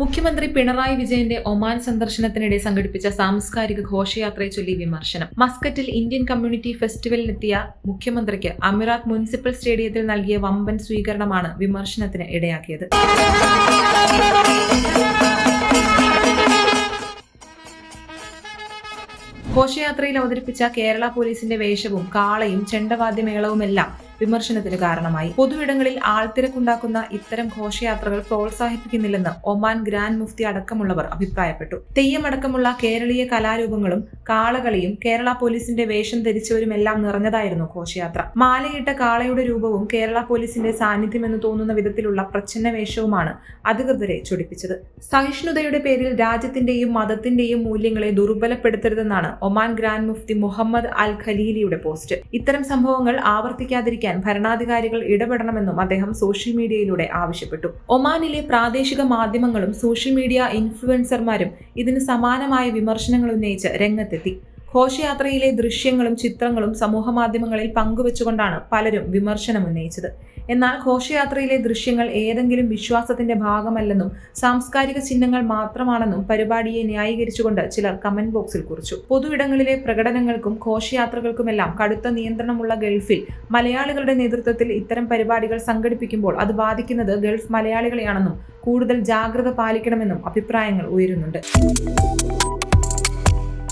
മുഖ്യമന്ത്രി പിണറായി വിജയന്റെ ഒമാൻ സന്ദർശനത്തിനിടെ സംഘടിപ്പിച്ച സാംസ്കാരിക ഘോഷയാത്രയെ ചൊല്ലി വിമർശനം. മസ്കറ്റിൽ ഇന്ത്യൻ കമ്മ്യൂണിറ്റി ഫെസ്റ്റിവലിനെത്തിയ മുഖ്യമന്ത്രിക്ക് അമിറാത്ത് മുനിസിപ്പൽ സ്റ്റേഡിയത്തിൽ നൽകിയ വമ്പൻ സ്വീകരണമാണ് വിമർശനത്തിന് ഇടയാക്കിയത്. ഘോഷയാത്രയിൽ അവതരിപ്പിച്ച കേരള പോലീസിന്റെ വേഷവും കാളയും ചെണ്ടവാദ്യമേളവുമെല്ലാം വിമർശനത്തിന് കാരണമായി. പൊതുവിടങ്ങളിൽ ആൾത്തിരക്കുണ്ടാക്കുന്ന ഇത്തരം ഘോഷയാത്രകൾ പ്രോത്സാഹിപ്പിക്കുന്നില്ലെന്ന് ഒമാൻ ഗ്രാൻഡ് മുഫ്തി അടക്കമുള്ളവർ അഭിപ്രായപ്പെട്ടു. തെയ്യമടക്കമുള്ള കേരളീയ കലാരൂപങ്ങളും കാളകളിയും കേരള പോലീസിന്റെ വേഷം ധരിച്ചവരുമെല്ലാം നിറഞ്ഞതായിരുന്നു ഘോഷയാത്ര. മാലയിട്ട കാളയുടെ രൂപവും കേരള പോലീസിന്റെ സാന്നിധ്യമെന്ന് തോന്നുന്ന വിധത്തിലുള്ള പ്രച്ഛന്ന വേഷവുമാണ് അധികൃതരെ ചൊടിപ്പിച്ചത്. സഹിഷ്ണുതയുടെ പേരിൽ രാജ്യത്തിന്റെയും മതത്തിന്റെയും മൂല്യങ്ങളെ ദുർബലപ്പെടുത്തരുതെന്നാണ് Oman grand mufti Muhammad al ഖലീലിയുടെ post. ഇത്തരം സംഭവങ്ങൾ ആവർത്തിക്കാതിരിക്കാൻ ഭരണാധികാരികൾ ഇടപെടണമെന്നും അദ്ദേഹം സോഷ്യൽ മീഡിയയിലൂടെ ആവശ്യപ്പെട്ടു. ഒമാനിലെ പ്രാദേശിക മാധ്യമങ്ങളും സോഷ്യൽ മീഡിയ ഇൻഫ്ലുവൻസർമാരും ഇതിന് സമാനമായ വിമർശനങ്ങൾ ഉന്നയിച്ച് രംഗത്തെത്തി. ഘോഷയാത്രയിലെ ദൃശ്യങ്ങളും ചിത്രങ്ങളും സമൂഹമാധ്യമങ്ങളിൽ പങ്കുവച്ചുകൊണ്ടാണ് പലരും വിമർശനം ഉന്നയിച്ചത്. എന്നാൽ ഘോഷയാത്രയിലെ ദൃശ്യങ്ങൾ ഏതെങ്കിലും വിശ്വാസത്തിന്റെ ഭാഗമല്ലെന്നും സാംസ്കാരിക ചിഹ്നങ്ങൾ മാത്രമാണെന്നും പരിപാടിയെ ന്യായീകരിച്ചുകൊണ്ട് ചിലർ കമന്റ് ബോക്സിൽ കുറിച്ചു. പൊതു ഇടങ്ങളിലെ പ്രകടനങ്ങൾക്കും ഘോഷയാത്രകൾക്കുമെല്ലാം കടുത്ത നിയന്ത്രണമുള്ള ഗൾഫിൽ മലയാളികളുടെ നേതൃത്വത്തിൽ ഇത്തരം പരിപാടികൾ സംഘടിപ്പിക്കുമ്പോൾ അത് ബാധിക്കുന്നത് ഗൾഫ് മലയാളികളെയാണെന്നും കൂടുതൽ ജാഗ്രത പാലിക്കണമെന്നും അഭിപ്രായങ്ങൾ ഉയരുന്നുണ്ട്.